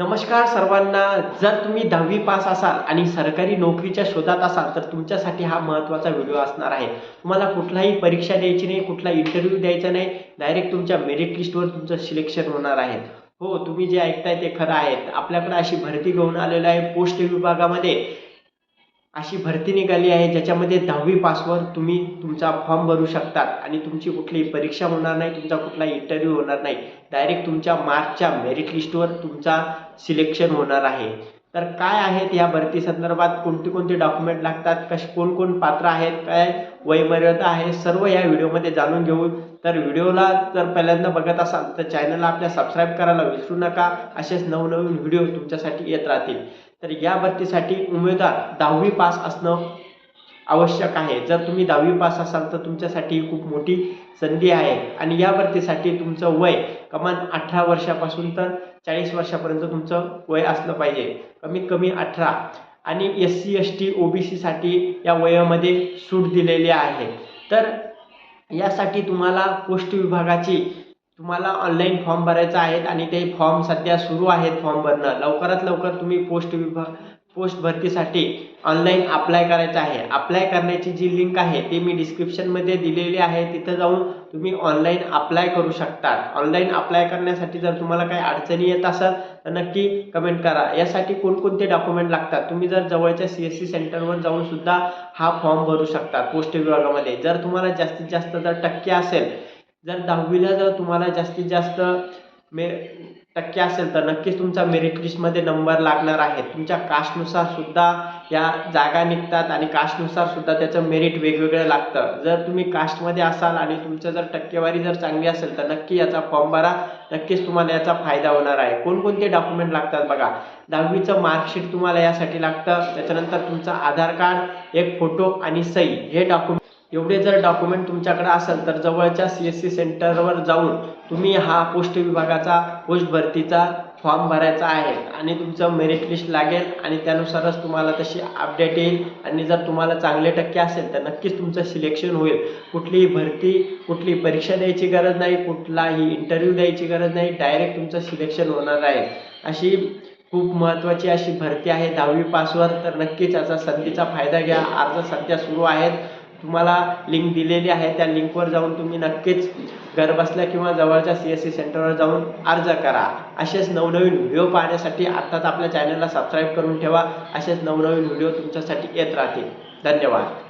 नमस्कार सर्वांना. जर तुम्ही दहावी पास असाल आणि सरकारी नोकरीच्या शोधात असाल तर तुमच्यासाठी हा महत्त्वाचा व्हिडिओ असणार आहे. तुम्हाला कुठलाही परीक्षा द्यायची नाही कुठला इंटरव्ह्यू द्यायचा नाही डायरेक्ट तुमच्या मेरिट लिस्टवर तुमचं सिलेक्शन होणार आहे. हो तुम्ही जे ऐकताय ते खरं आहे. आपल्याकडे अशी भरती घेऊन आलेलं आहे. पोस्ट विभागामध्ये अशी भरती निघाली आहे ज्याच्यामध्ये दहावी पासवर तुम्ही तुमचा फॉर्म भरू शकतात आणि तुमची कुठलीही परीक्षा होणार नाही तुमचा कुठलाही इंटरव्ह्यू होणार नाही. डायरेक्ट तुमच्या मार्कच्या मेरिट लिस्टवर तुमचा सिलेक्शन होणार आहे. तर काय आहेत या भरती संदर्भात? कोणते कोणते डॉक्युमेंट लागतात? कश कोण कोण पात्र आहेत? काय वयमर्यादा आहे? सर्व या व्हिडिओमध्ये जाणून घेऊ. तर व्हिडिओला जर पहिल्यांदा बघत असाल तर चॅनलला आपल्या सबस्क्राईब करायला विसरू नका. असेच नवनवीन व्हिडिओ तुमच्यासाठी येत राहतील. तर या भरतीसाठी उमेदवार दहावी पास असणं आवश्यक आहे. जर तुम्ही दहावी पास असाल तर तुमच्यासाठी खूप मोठी संधी आहे. आणि या भरतीसाठी तुमचं वय कमान अठरा वर्षापासून तर चाळीस वर्षापर्यंत तुमचं वय असलं पाहिजे. कमीत कमी अठरा. आणि S C S T O B सीसाठी या वयामध्ये सूट दिलेली आहे. तर यासाठी तुम्हाला पोस्ट विभागाची तुम्हाला ऑनलाईन फॉर्म भरायचा आहेत आणि ते फॉर्म सध्या सुरू आहेत फॉर्म भरणं. लवकरात लवकर तुम्ही पोस्ट विभाग पोस्ट भरतीसाठी ऑनलाईन अप्लाय करायचं आहे. अप्लाय करण्याची जी लिंक आहे ती मी डिस्क्रिप्शनमध्ये दिलेली आहे. तिथं जाऊन तुम्ही ऑनलाईन अप्लाय करू शकता ऑनलाईन अप्लाय करण्यासाठी जर तुम्हाला काही अडचणी येत असेल तर नक्की कमेंट करा. यासाठी कोणकोणते डॉक्युमेंट लागतात? तुम्ही जर जवळच्या सी एस सी सेंटरवर जाऊन सुद्धा हा फॉर्म भरू शकता पोस्ट विभागामध्ये. जर तुम्हाला जास्तीत जास्त जर टक्के असेल जर दहावीला जर तुम्हाला जास्तीत जास्त मे टक्के असेल तर नक्कीच तुमचा मेरिट लिस्टमध्ये नंबर लागणार आहे. तुमच्या कास्टनुसार सुद्धा या जागा निघतात आणि कास्टनुसार सुद्धा त्याचं मेरिट वेगवेगळं लागतं. जर तुम्ही कास्टमध्ये असाल आणि तुमचं जर टक्केवारी जर चांगली असेल तर नक्की याचा फॉर्म भरा. नक्कीच तुम्हाला याचा फायदा होणार आहे. कोणकोणते डॉक्युमेंट लागतात बघा. दहावीचं मार्कशीट तुम्हाला यासाठी लागतं. त्याच्यानंतर तुमचं आधार कार्ड एक फोटो आणि सही. हे डॉक्युमेंट एवढे जर डॉक्युमेंट तुमच्याकडे असेल तर जवळच्या सी एस सी सेंटरवर जाऊन तुम्ही हा पोस्ट विभागाचा पोस्ट भरतीचा फॉर्म भरायचा आहे आणि तुमचं मेरिट लिस्ट लागेल आणि त्यानुसारच तुम्हाला तशी अपडेट येईल आणि जर तुम्हाला चांगले टक्के असेल तर नक्कीच तुमचं सिलेक्शन होईल. कुठलीही भरती कुठली परीक्षा द्यायची गरज नाही कुठलाही इंटरव्ह्यू द्यायची गरज नाही डायरेक्ट तुमचं सिलेक्शन होणार आहे. अशी खूप महत्त्वाची अशी भरती आहे दहावी पासवर तर नक्कीच याचा संधीचा फायदा घ्या. अर्ज सध्या सुरू आहेत. तुम्हाला लिंक दिलेली आहे त्या लिंकवर जाऊन तुम्ही नक्कीच घर बसल्या किंवा जवळच्या सी एस सी सेंटरवर जाऊन अर्ज करा. असेच नवनवीन व्हिडिओ पाहण्यासाठी आत्ताच आपल्या चॅनलला सबस्क्राईब करून ठेवा. असेच नवनवीन व्हिडिओ तुमच्यासाठी येत राहतील. धन्यवाद.